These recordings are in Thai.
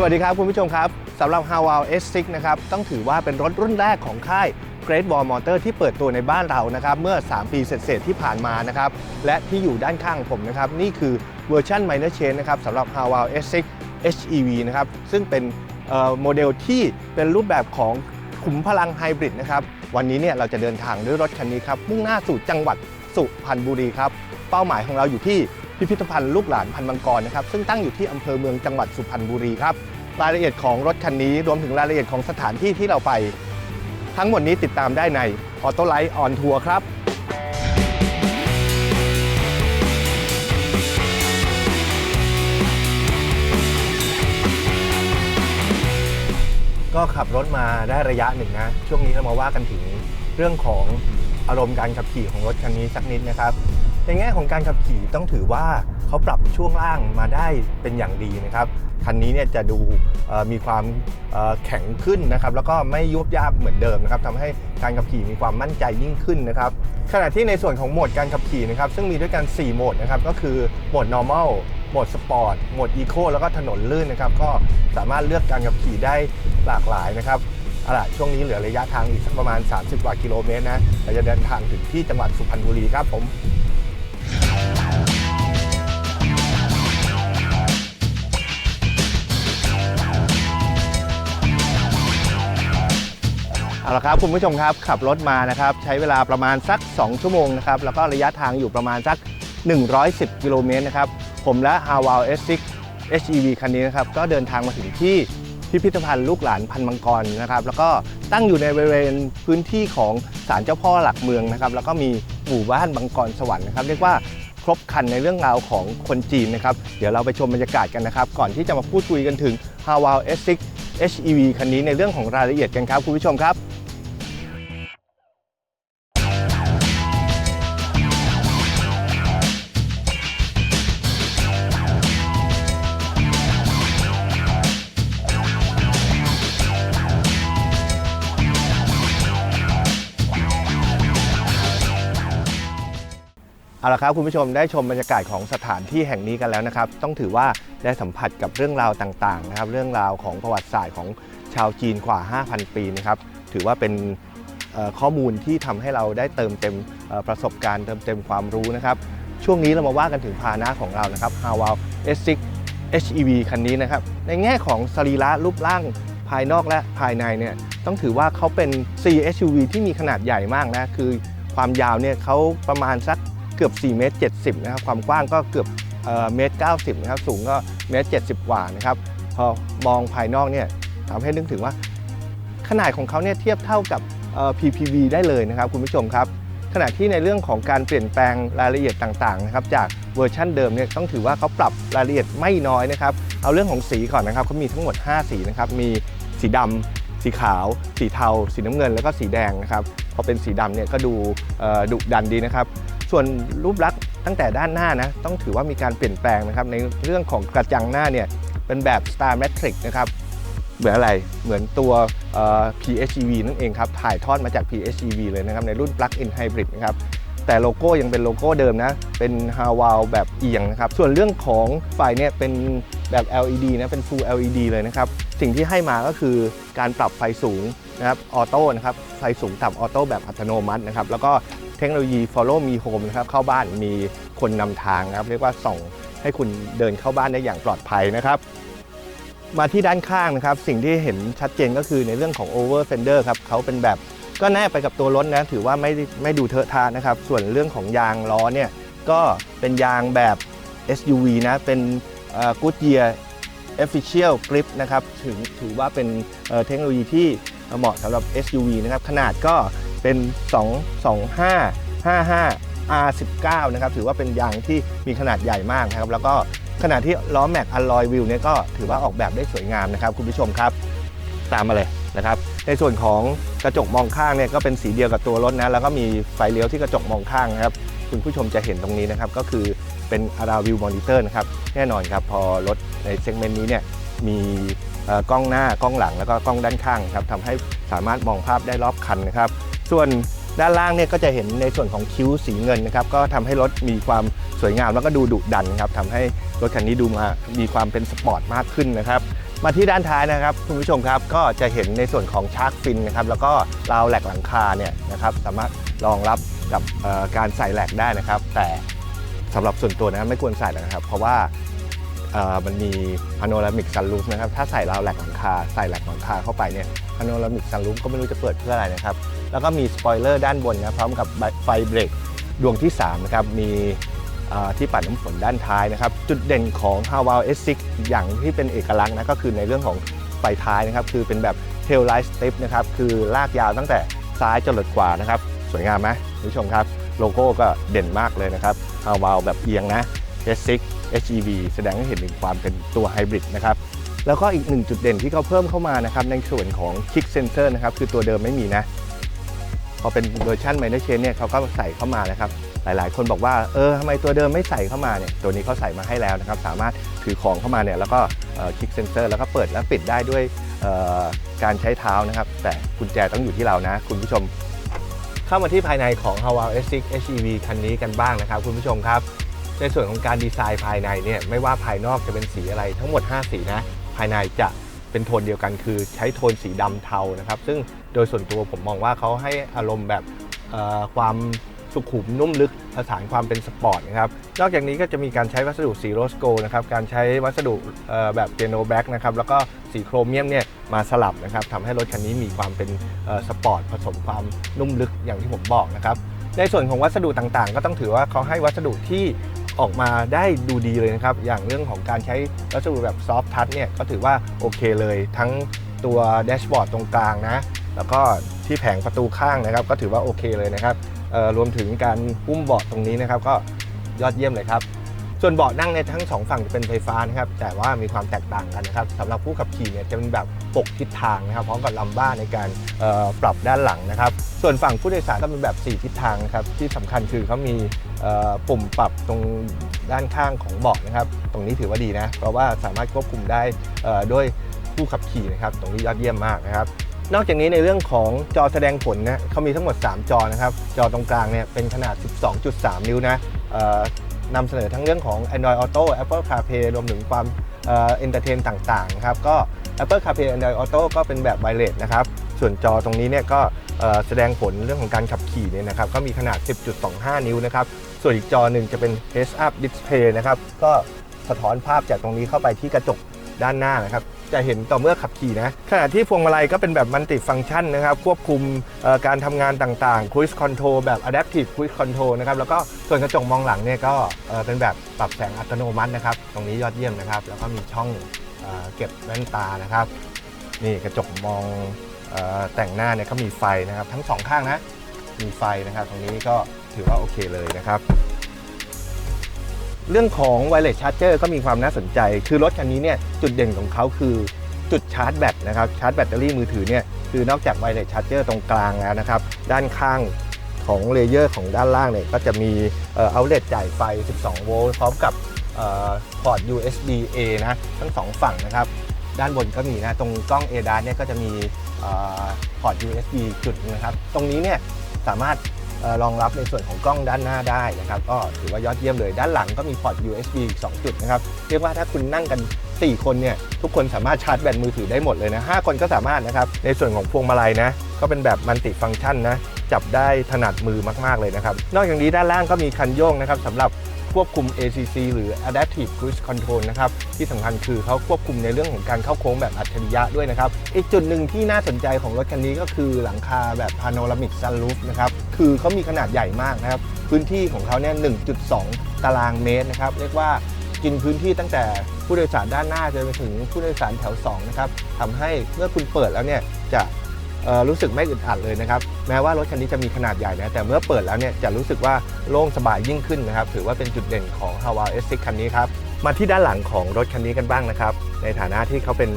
สวัสดีครับคุณผู้ชมครับสำหรับ h a w a l S6 นะครับต้องถือว่าเป็นรถรุ่นแรกของค่าย Great Wall Motor ที่เปิดตัวในบ้านเรานะครับเมื่อ 3 ปีเศษๆที่ผ่านมานะครับและที่อยู่ด้านข้างผมนะครับนี่คือเวอร์ชัน Minor Change นะครับสำหรับ h a w a l S6 HEV นะครับซึ่งเป็นโมเดลที่เป็นรูปแบบของขุมพลังไฮบริดนะครับวันนี้เนี่ยเราจะเดินทางด้วยรถคันนี้ครับมุ่งหน้าสู่จังหวัดสุพรรณบุรีครับเป้าหมายของเราอยู่ที่ พิพิธภัณฑ์ลูกหลานพันมังกรนะครับซึ่งตั้งอยู่ที่อำเภอเมืองจังหวัดสุพรรณบุรีครับรายละเอียดของรถคันนี้รวมถึงรายละเอียดของสถานที่ที่เราไป ทั้งหมดนี้ติดตามได้ใน Auto Light on Tour ครับก็ขับรถมาได้ระยะหนึ่งนะ ช่วงนี้เรามาว่ากันถึงเรื่องของอารมณ์การขับขี่ของรถคันนี้สักนิดนะครับ ในแง่ของการขับขี่ต้องถือว่าเขาปรับช่วงล่างมาได้เป็นอย่างดีนะครับคันนี้เนี่ยจะดูมีความแข็งขึ้นนะครับ แล้วก็ไม่ยุบยาบเหมือนเดิมนะครับทำให้การขับขี่มีความมั่นใจยิ่งขึ้นนะครับขณะที่ในส่วนของโหมดการขับขี่นะครับ ซึ่งมีด้วยกัน 4 โหมดนะครับ ก็คือโหมด normal โหมด sport โหมด eco แล้วก็ถนนลื่นนะครับ ก็สามารถเลือกการขับขี่ได้หลากหลายนะครับเอาล่ะช่วงนี้เหลือระยะทางอีกสักประมาณ 30 กว่ากิโลเมตรนะเราจะเดินทางถึงที่จังหวัดสุพรรณบุรีครับผม เอาละครับคุณผู้ชมครับขับรถมานะครับใช้เวลาประมาณสัก 2 ชั่วโมงนะครับแล้วก็ระยะทางอยู่ประมาณสัก 110 กิโลเมตรนะครับผมและ h a w a l S6 HEV คันนี้นะครับก็เดินทางมาถึงที่พิพิธภัณฑ์ลูกหลานพันมังกรนะครับแล้วก็ตั้งอยู่ในบริเวณพื้นที่ของศาลเจ้าพ่อหลักเมืองนะครับแล้วก็มีหมู่บ้านมังกรสวรรค์นะครับเรียกว่าครบครันในเรื่องราวของคนจีนนะครับเดี๋ยวเราไปชมบรรยากาศกันนะครับก่อนที่จะมาพูดคุยกันถึง h a w a l S6 HEV คันนี้ในเรื่องของรายละเอียดกันครับคุณผู้ชมครับ เอาละครับคุณผู้ชมได้ชมบรรยากาศของสถานที่แห่งนี้กันแล้วนะครับ ต้องถือว่าได้สัมผัสกับเรื่องราวต่างๆนะครับ เรื่องราวของประวัติศาสตร์ของชาวจีนกว่า 5,000 ปีนะครับ ถือว่าเป็นข้อมูลที่ทำให้เราได้เติมเต็มประสบการณ์เติมเต็มความรู้นะครับ ช่วงนี้เรามาว่ากันถึงพาหนะของเรานะครับ h a w a l S6 HEV คันนี้นะครับ ในแง่ของสรีระรูปร่างภายนอกและภายในเนี่ยต้องถือว่าเขาเป็น C SUV ที่มีขนาดใหญ่มากนะคือความยาวเนี่ยเขาประมาณสัก เกือบ4เมตร70นะครับความกว้างก็เกือบเอ่อเมตร90นะครับสูงก็เมตร70กว่านะครับพอมองภายนอกเนี่ยทำให้นึกถึงว่า ขนาดของเขาเนี่ยเทียบเท่ากับ PPV ได้เลยนะครับคุณผู้ชมครับ ขณะที่ในเรื่องของการเปลี่ยนแปลงรายละเอียดต่างๆนะครับจากเวอร์ชั่นเดิมเนี่ยต้องถือว่าเขาปรับรายละเอียดไม่น้อยนะครับเอาเรื่องของสีก่อนนะครับเขามีทั้งหมด 5 สีนะครับมีสีดำสีขาว สีเทา สีน้ำเงิน แล้วก็สีแดงนะครับพอเป็นสีดำเนี่ยก็ดูดุดันดีนะครับ ส่วนรูปลักษณ์ตั้งแต่ด้านหน้านะต้องถือว่ามีการเปลี่ยนแปลงนะครับในเรื่องของกระจังหน้าเนี่ยเป็นแบบ Star Matrix นะครับเหมือนอะไรเหมือนตัว PHEV นั่นเองครับถ่ายทอดมาจาก PHEV เลยนะครับในรุ่น Plug-in Hybrid นะครับแต่โลโก้ยังเป็นโลโก้เดิมนะ เป็น h a w a l แบบเอียงนะครับ ส่วนเรื่องของไฟเนี่ยเป็นแบบ LED นะเป็น Full LED เลยนะครับ สิ่งที่ให้มาก็คือการปรับไฟสูงนะครับ ออโต้นะครับ ไฟสูงต่ำออโต้แบบอัตโนมัตินะครับ แล้วก็ เทคโนโลยี Follow Me Home นะครับเข้าบ้านมีคนนำทางนะครับ เรียกว่าส่องให้คุณเดินเข้าบ้านได้อย่างปลอดภัยนะครับ มาที่ด้านข้างนะครับ สิ่งที่เห็นชัดเจนก็คือในเรื่องของ Over Fender ครับเขาเป็นแบบก็แนบไปกับตัวรถนะถือว่าไม่ไม่ดูเทอะทะนะครับ ส่วนเรื่องของยางล้อเนี่ยก็เป็นยางแบบ SUV นะเป็น Goodyear Official Grip นะครับถึงถือว่าเป็นเทคโนโลยีที่เหมาะสำหรับ SUV นะครับ ขนาดก็ เป็น 2 2 5 55 R19 นะครับถือว่าเป็นยางที่มีขนาดใหญ่มากนะครับแล้วก็ขณะที่ล้อแม็กอ l ลอยวิวเนี่ยก็ถือว่าออกแบบได้สวยงามนะครับคุณผู้ชมครับตามมาเลยนะครับในส่วนของกระจกมองข้างเนี่ยก็เป็นสีเดียวกับตัวรถนะแล้วก็มีไฟเลี้ยวที่กระจกมองข้างนะครับคุณผู้ชมจะเห็นตรงนี้นะครับก็คือเป็นอาราวิวมอนิเตอร์นะครับแน่นอนครับพอรถในเซกเมนต์นี้เนี่ยมีกล้องหน้ากล้องหลังแล้วก็กล้องด้านข้างครับทำให้สามารถมองภาพได้รอบคันนะครับ ส่วนด้านล่างเนี่ยก็จะเห็นในส่วนของคิ้วสีเงินนะครับก็ทำให้รถมีความสวยงามแล้วก็ดูดุดันครับทำให้รถคันนี้ดูมามีความเป็นสปอร์ตมากขึ้นนะครับมาที่ด้านท้ายนะครับคุณผู้ชมครับก็จะเห็นในส่วนของชาร์กฟินนะครับแล้วก็ราวแหลกหลังคาเนี่ยนะครับสามารถรองรับกับการใส่แหลกได้นะครับ แต่สำหรับส่วนตัวนะครับไม่ควรใส่นะครับ เพราะว่ามันมีพาโนรามิกซันรูฟนะครับถ้าใส่ราวแหลกหลังคาใส่แหลกหลังคาเข้าไปเนี่ยพาโนรามิกซันรูฟก็ไม่รู้จะเปิดเพื่ออะไรนะครับ แล้วก็มีสปอยเลอร์ด้านบนนะพร้อมกับไฟเบรกดวงที่3นะครับมีที่ปัดน้ำฝนด้านท้ายนะครับ จุดเด่นของ h a w a l S6 อย่างที่เป็นเอกลักษณ์นะก็คือในเรื่องของไฟท้ายนะครับ คือเป็นแบบ tail light step นะครับ คือลากยาวตั้งแต่ซ้ายจรดขวานะครับ สวยงามไหมคุณผู้ชมครับ โลโก้ก็เด่นมากเลยนะครับ h a w a l แบบเอียงนะ S6 HEV แสดงให้เห็นถึงความเป็นตัวไฮบริดนะครับแล้วก็อีกหนึ่งจุดเด่นที่เขาเพิ่มเข้ามานะครับในส่วนของ Kick Sensor นะครับคือตัวเดิมไม่มีนะ พอเป็นเวอร์ชัน Minor Chain เนี่ยเขาก็ใส่เข้ามานะครับหลายๆ คนบอกว่าเออทำไมตัวเดิมไม่ใส่เข้ามาเนี่ยตัวนี้เขาใส่มาให้แล้วนะครับสามารถถือของเข้ามาเนี่ยแล้วก็คลิกเซนเซอร์แล้วก็เปิดและปิดได้ด้วยการใช้เท้านะครับ แต่กุญแจต้องอยู่ที่เรานะ คุณผู้ชม เข้ามาที่ภายในของ h a w a l S6 HEV คันนี้กันบ้างนะครับ คุณผู้ชมครับ ในส่วนของการดีไซน์ภายในเนี่ยไม่ว่าภายนอกจะเป็นสีอะไรทั้งหมด 5 สีนะ ภายในจะเป็นโทนเดียวกันคือใช้โทนสีดำเทานะครับ ซึ่ง ดยส่วนตัวผมมองว่าเขาให้อารมณ์แบบความสุขุมนุ่มลึกผสานความเป็นสปอร์ตนะครับ นอกจากนี้ก็จะมีการใช้วัสดุสีโรสโกนะครับ การใช้วัสดุแบบเปียโนแบ็กนะครับ แล้วก็สีโครเมียมเนี่ยมาสลับนะครับทำให้รถคันนี้มีความเป็นสปอร์ตผสมความนุ่มลึกอย่างที่ผมบอกนะครับ ในส่วนของวัสดุต่างๆ ก็ต้องถือว่าเขาให้วัสดุที่ออกมาได้ดูดีเลยนะครับ อย่างเรื่องของการใช้วัสดุแบบซอฟทัชเนี่ยก็ถือว่าโอเคเลย ทั้งตัวแดชบอร์ดตรงกลางนะ แล้วก็ที่แผงประตูข้างนะครับ ก็ถือว่าโอเคเลยนะครับรวมถึงการหุ้มเบาะตรงนี้นะครับก็ยอดเยี่ยมเลยครับ ส่วนเบาะนั่งในทั้งสองฝั่งจะเป็นไฟฟ้านะครับแต่ว่ามีความแตกต่างกันนะครับสำหรับผู้ขับขี่เนี่ยจะเป็นแบบปกทิศทางนะครับพร้อมกับลัมบ้าในการปรับด้านหลังนะครับ ส่วนฝั่งผู้โดยสารก็เป็นแบบ 4 ทิศทางนะครับที่สำคัญคือเขามีปุ่มปรับตรงด้านข้างของเบาะนะครับ ตรงนี้ถือว่าดีนะเพราะว่าสามารถควบคุมได้ด้วยผู้ขับขี่นะครับ ตรงนี้ยอดเยี่ยมมากนะครับ นอกจากนี้ในเรื่องของจอแสดงผลนะเขามีทั้งหมด 3 จอนะครับ จอตรงกลางเนี่ยเป็นขนาด 12.3 นิ้วนะนำเสนอทั้งเรื่องของ Android Auto Apple CarPlay รวมถึงความเอนเตอร์เทนต่างๆครับก็ Apple CarPlay Android Auto ก็เป็นแบบไวเลสนะครับ ส่วนจอตรงนี้เนี่ยก็แสดงผลเรื่องของการขับขี่เนี่ยนะครับ ก็มีขนาด 10.25 นิ้วนะครับ ส่วนอีกจอหนึ่งจะเป็น Heads Up Display นะครับ ก็สะท้อนภาพจากตรงนี้เข้าไปที่กระจกด้านหน้านะครับ จะเห็นต่อเมื่อขับขี่นะขณะที่พวงมาลัยก็เป็นแบบมัลติฟัง c t ชันนะครับ ควบคุมการทำงานต่างๆ Cruise Control แบบ Adaptive Cruise Control นะครับแล้วก็ส่วนกระจกมองหลังเนี่ยก็เป็นแบบปรับแสงอัตโนมัตินะครับ ตรงนี้ยอดเยี่ยมนะครับ แล้วก็มีช่องเออเก็บแว่นตานะครับ นี่กระจกมองออแต่งหน้าเนี่ยก็มีไฟนะครับ ทั้งสองข้างนะมีไฟนะครับ ตรงนี้ก็ถือว่าโอเคเลยนะครับ เรื่องของ Wireless Charger ก็มีความน่าสนใจ คือรถคันนี้เนี่ยจุดเด่นของเขาคือจุดชาร์จแบตนะครับชาร์จแบตเตอรี่มือถือเนี่ยคือนอกจาก Wireless Charger ตรงกลางแล้วนะครับ ด้านข้างของเลเยอร์ของด้านล่างเนี่ยก็จะมีเอ่อ outlet จ่ายไฟ 12 โวลต์พร้อมกับเอ่อพอร์ต USB A นะทั้งสองฝั่งนะครับ ด้านบนก็มีนะตรงกล้อง a d a s เนี่ยก็จะมีเอ่อพอร์ต USB จุดนะครับ ตรงนี้เนี่ยสามารถ รองรับในส่วนของกล้องด้านหน้าได้นะครับก็ถือว่ายอดเยี่ยมเลย ด้านหลังก็มีพอร์ต USB อีก2จุดนะครับเรียกว่าถ้าคุณนั่งกัน 4 คนเนี่ยทุกคนสามารถชาร์จแบตมือถือได้หมดเลยนะ5คนก็สามารถนะครับในส่วนของพวงมาลัยนะก็เป็นแบบมัลติฟัง c t ชันนะจับได้ถนัดมือมากๆเลยนะครับนอกจากนี้ด้านล่างก็มีคันโยกนะครับสำหรับควบคุม ACC หรือ Adaptive Cruise Control นะครับ ที่สำคัญคือเขาควบคุมในเรื่องของการเข้าโค้งแบบอัจฉริยะด้วยนะครับ อีกจุดหนึ่งที่น่าสนใจของรถคันนี้ก็คือหลังคาแบบ Panoramic Sunroof นะครับ คือเขามีขนาดใหญ่มากนะครับ พื้นที่ของเขาเนี่ย 1.2 ตารางเมตรนะครับ เรียกว่ากินพื้นที่ตั้งแต่ผู้โดยสารด้านหน้าจนไปถึงผู้โดยสารแถว2นะครับทำให้เมื่อคุณเปิดแล้วเนี่ยจะรู้สึกไม่อึดอัดเลยนะครับ แม้ว่ารถคันนี้จะมีขนาดใหญ่นะ แต่เมื่อเปิดแล้วเนี่ยจะรู้สึกว่าโล่งสบายยิ่งขึ้นนะครับ ถือว่าเป็นจุดเด่นของ h a w a l S6 คันนี้ครับ มาที่ด้านหลังของรถคันนี้กันบ้างนะครับ ในฐานะที่เขาเป็น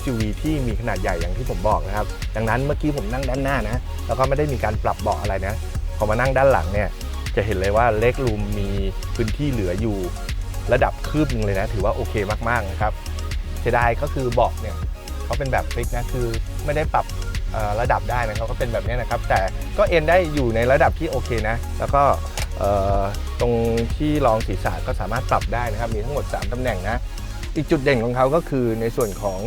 SUV ที่มีขนาดใหญ่อย่างที่ผมบอกนะครับ ดังนั้นเมื่อกี้ผมนั่งด้านหน้านะ แล้วก็ไม่ได้มีการปรับเบาะอะไรนะ พอมานั่งด้านหลังเนี่ย จะเห็นเลยว่าเล็กรูมมีพื้นที่เหลืออยู่ ระดับคืบหนึงเลยนะ ถือว่าโอเคมากๆนะครับเสียดายก็คือเบาะเนี่ยเขาเป็นแบบฟิกนะ คือไม่ได้ปรับระดับได้นะเขาก็เป็นแบบนี้นะครับ แต่ก็เอนได้อยู่ในระดับที่โอเคนะ แล้วก็ตรงที่รองศีรษะก็สามารถปรับได้นะครับ มีทั้งหมด 3ตำแหน่งนะ อีกจุดเด่นของเขาก็คือในส่วนของ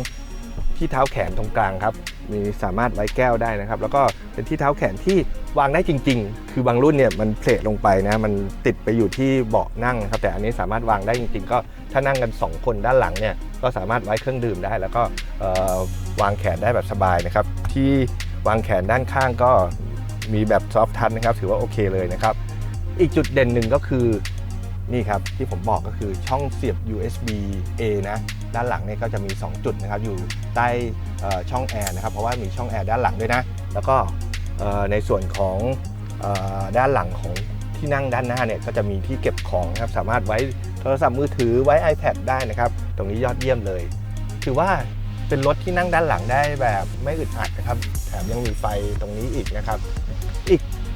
ที่เท้าแขนตรงกลางครับ มีสามารถไว้แก้วได้นะครับ แล้วก็เป็นที่เท้าแขนที่วางได้จริง ๆ คือบางรุ่นเนี่ยมันเพลทลงไปนะ มันติดไปอยู่ที่เบาะนั่งครับ แต่อันนี้สามารถวางได้จริง ๆ ก็ถ้านั่งกัน 2 คนด้านหลังเนี่ยก็สามารถไว้เครื่องดื่มได้ แล้วก็วางแขนได้แบบสบายนะครับ ที่วางแขนด้านข้างก็มีแบบซอฟทัชนะครับ ถือว่าโอเคเลยนะครับ อีกจุดเด่นหนึ่งก็คือ นี่ครับที่ผมบอกก็คือช่องเสียบ USB A นะด้านหลังเนี่ยก็จะมี 2 จุดนะครับอยู่ใต้ช่องแอร์นะครับเพราะว่ามีช่องแอร์ด้านหลังด้วยนะ แล้วก็ในส่วนของอด้านหลังของที่นั่งด้านหน้าเนี่ยก็จะมีที่เก็บของนะครับสามารถไว้โทรศัพท์มือถือไว้ iPad ได้นะครับ ตรงนี้ยอดเยี่ยมเลย ถือว่าเป็นรถที่นั่งด้านหลังได้แบบไม่อึดอัดนะครับ แถมยังมีไฟตรงนี้อีกนะครับ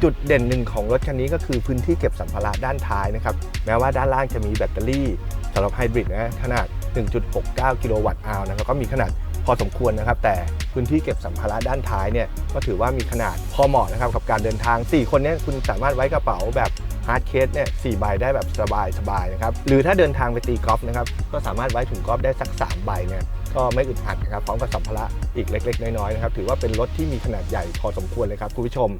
จุดเด่นหนึ่งของรถคันนี้ก็คือพื้นที่เก็บสัมภาระด้านท้ายนะครับ แม้ว่าด้านล่างจะมีแบตเตอรี่สำหรับไฮบริดนะขนาด 1.69 กิโลวัตต์อาวนะครับก็มีขนาดพอสมควรนะครับ แต่พื้นที่เก็บสัมภาระด้านท้ายเนี่ยก็ถือว่ามีขนาดพอเหมาะนะครับกับการเดินทาง 4 คนเนี่ยคุณสามารถไว้กระเป๋าแบบฮาร์ดเคสเนี่ยสใบได้แบบสบายสบายนะครับหรือถ้าเดินทางไปตีกอล์ฟนะครับก็สามารถไว้ถุงกอล์ฟได้สัก 3 ใบเนี่ยก็ไม่อึดอัดนะครับพร้อมกับสัมภาระอีกเล็ก ๆ น้อยๆนะครับถือว่าเป็นรถที่มีขนาดใหญ่พอสมควรเลยครับคุณผู้ชม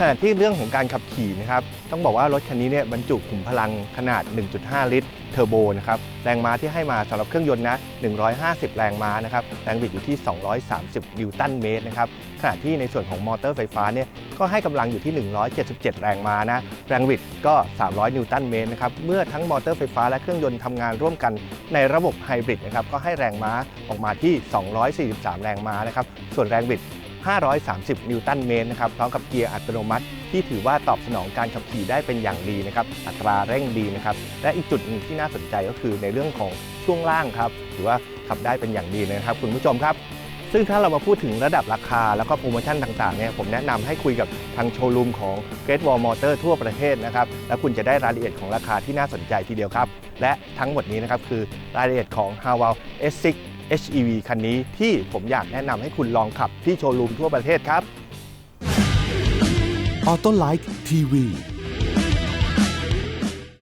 ขณะที่เรื่องของการขับขี่นะครับ ต้องบอกว่ารถคันนี้เนี่ยบรรจุขุมพลังขนาด 1.5 ลิตรเทอร์โบนะครับ แรงม้าที่ให้มาสำหรับเครื่องยนต์นะ 150 แรงม้านะครับ แรงบิดอยู่ที่ 230 นิวตันเมตรนะครับ ขณะที่ในส่วนของมอเตอร์ไฟฟ้าเนี่ย ก็ให้กำลังอยู่ที่ 177 แรงม้านะ แรงบิดก็ 300 นิวตันเมตรนะครับ เมื่อทั้งมอเตอร์ไฟฟ้าและเครื่องยนต์ทำงานร่วมกันในระบบไฮบริดนะครับ ก็ให้แรงม้าออกมาที่ 243 แรงม้านะครับ ส่วนแรงบิด 530 นิวตันเมตรนะครับพร้อมกับเกียร์อัตโนมัติ ที่ถือว่าตอบสนองการขับขี่ได้เป็นอย่างดีนะครับอัตราเร่งดีนะครับและอีกจุดหนึ่งที่น่าสนใจก็คือในเรื่องของช่วงล่างครับถือว่าขับได้เป็นอย่างดีนะครับคุณผู้ชมครับ ซึ่งถ้าเรามาพูดถึงระดับราคาแล้วก็โปรโมชั่นต่างๆเนี่ยผมแนะนำให้คุยกับทางโชว์รูมของ Great Wall Motor ทั่วประเทศนะครับแล้วคุณจะได้รายละเอียดของราคาที่น่าสนใจทีเดียวครับ และทั้งหมดนี้นะครับคือรายละเอียดของ h a w a l S6 HEV คันนี้ที่ผมอยากแนะนำให้คุณลองขับที่โชว์รูมทั่วประเทศครับ ออโต้ไลท์ทีวี